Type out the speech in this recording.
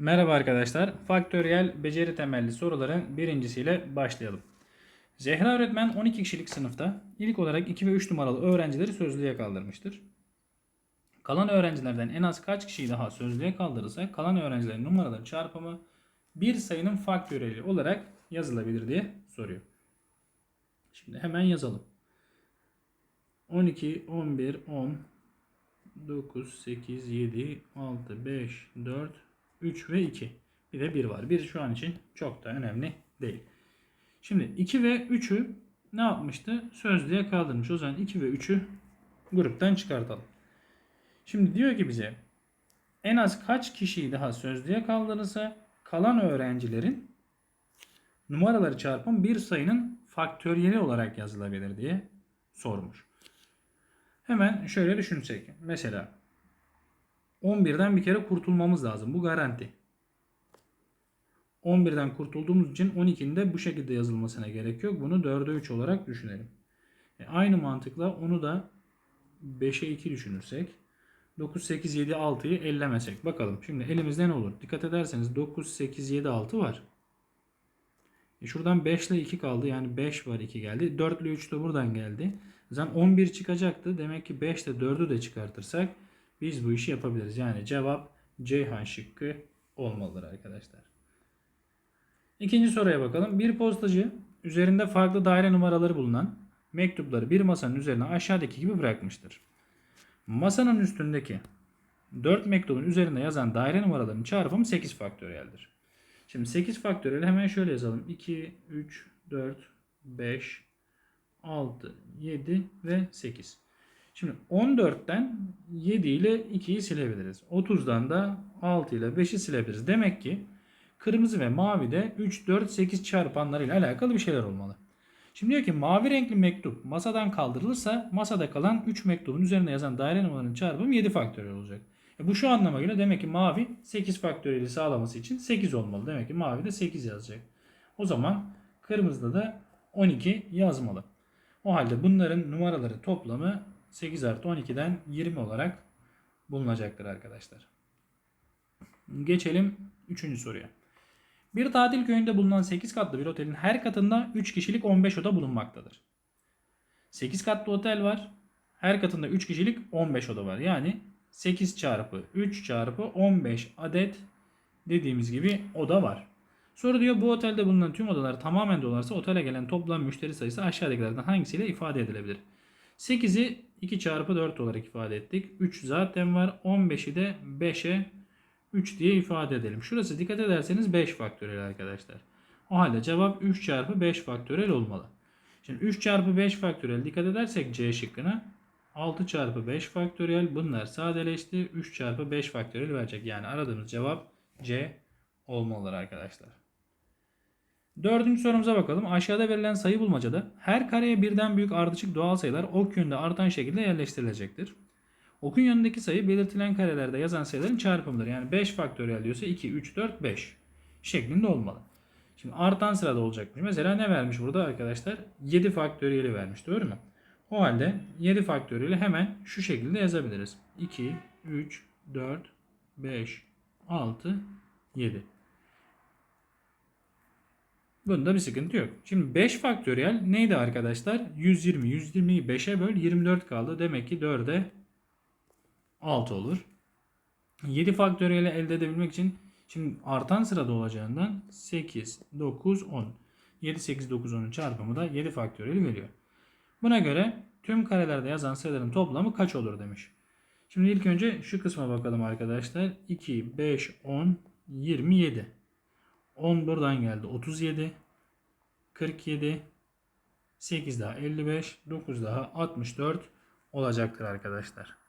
Merhaba arkadaşlar. Faktöriyel beceri temelli soruların birincisiyle başlayalım. Zehra öğretmen 12 kişilik sınıfta ilk olarak 2 ve 3 numaralı öğrencileri sözlüğe kaldırmıştır. Kalan öğrencilerden en az kaç kişiyi daha sözlüğe kaldırırsa kalan öğrencilerin numaraları çarpımı bir sayının faktöriyeli olarak yazılabilir diye soruyor. Şimdi hemen yazalım. 12, 11, 10, 9, 8, 7, 6, 5, 4, 3 ve 2. Bir de 1 var. 1 şu an için çok da önemli değil. Şimdi 2 ve 3'ü ne yapmıştı? Sözlüğe kaldırmış. O zaman 2 ve 3'ü gruptan çıkartalım. Şimdi diyor ki bize en az kaç kişiyi daha sözlüğe kaldırırsa kalan öğrencilerin numaraları çarpım bir sayının faktöriyeli olarak yazılabilir diye sormuş. Hemen şöyle düşünsek. Mesela 11'den bir kere kurtulmamız lazım. Bu garanti. 11'den kurtulduğumuz için 12'nin de bu şekilde yazılmasına gerek yok. Bunu 4'e 3 olarak düşünelim. E aynı mantıkla onu da 5'e 2 düşünürsek 9, 8, 7, 6'yı ellemesek. Bakalım şimdi elimizde ne olur? Dikkat ederseniz 9, 8, 7, 6 var. E şuradan 5 ile 2 kaldı. Yani 5 var 2 geldi. 4 ile 3 de buradan geldi. Zaten 11 çıkacaktı. Demek ki 5 ile 4'ü de çıkartırsak biz bu işi yapabiliriz. Yani cevap Ceyhan şıkkı olmalıdır arkadaşlar. İkinci soruya bakalım. Bir postacı üzerinde farklı daire numaraları bulunan mektupları bir masanın üzerine aşağıdaki gibi bırakmıştır. Masanın üstündeki 4 mektubun üzerinde yazan daire numaralarının çarpımı 8 faktöriyeldir. Şimdi 8 faktöriyel hemen şöyle yazalım. 2, 3, 4, 5, 6, 7 ve 8. Şimdi 14'ten 7 ile 2'yi silebiliriz. 30'dan da 6 ile 5'i silebiliriz. Demek ki kırmızı ve mavi de 3, 4, 8 çarpanlarıyla alakalı bir şeyler olmalı. Şimdi diyor ki mavi renkli mektup masadan kaldırılırsa masada kalan 3 mektubun üzerinde yazan daire numaralarının çarpımı 7 faktöriyel olacak. E bu şu anlama geliyor. Demek ki mavi 8 faktöriyeli sağlaması için 8 olmalı. Demek ki mavi de 8 yazacak. O zaman kırmızıda da 12 yazmalı. O halde bunların numaraları toplamı 8 artı 12'den 20 olarak bulunacaktır arkadaşlar. Geçelim 3. soruya. Bir tatil köyünde bulunan 8 katlı bir otelin her katında 3 kişilik 15 oda bulunmaktadır. 8 katlı otel var. Her katında 3 kişilik 15 oda var. Yani 8 çarpı 3 çarpı 15 adet dediğimiz gibi oda var. Soru diyor bu otelde bulunan tüm odalar tamamen dolarsa otele gelen toplam müşteri sayısı aşağıdakilerden hangisiyle ifade edilebilir? 8'i 2 çarpı 4 olarak ifade ettik. 3 zaten var. 15'i de 5'e 3 diye ifade edelim. Şurası dikkat ederseniz 5 faktöriyel arkadaşlar. O halde cevap 3 çarpı 5 faktöriyel olmalı. Şimdi 3 çarpı 5 faktöriyel dikkat edersek C şıkkına 6 çarpı 5 faktöriyel bunlar sadeleşti. 3 çarpı 5 faktöriyel verecek. Yani aradığımız cevap C olmalıdır arkadaşlar. Dördüncü sorumuza bakalım. Aşağıda verilen sayı bulmacada her kareye birden büyük ardışık doğal sayılar ok yönünde artan şekilde yerleştirilecektir. Okun yönündeki sayı belirtilen karelerde yazan sayıların çarpımıdır. Yani 5 faktöriyel diyorsa 2, 3, 4, 5 şeklinde olmalı. Şimdi artan sırada olacakmış. Mesela ne vermiş burada arkadaşlar? 7 faktöriyeli vermiş. Doğru mu? O halde 7 faktöriyeli hemen şu şekilde yazabiliriz. 2, 3, 4, 5, 6, 7. Bunda bir sıkıntı yok. Şimdi 5 faktöriyel neydi arkadaşlar? 120. 120'yi 5'e böl 24 kaldı. Demek ki 4'e 6 olur. 7 faktöriyeli elde edebilmek için şimdi artan sırada olacağından 8, 9, 10. 7, 8, 9, 10'un çarpımı da 7 faktöriyeli veriyor. Buna göre tüm karelerde yazan sayıların toplamı kaç olur demiş. Şimdi ilk önce şu kısma bakalım arkadaşlar. 2, 5, 10, 27. 10 buradan geldi. 37, 47, 8 daha 55, 9 daha 64 olacaktır arkadaşlar.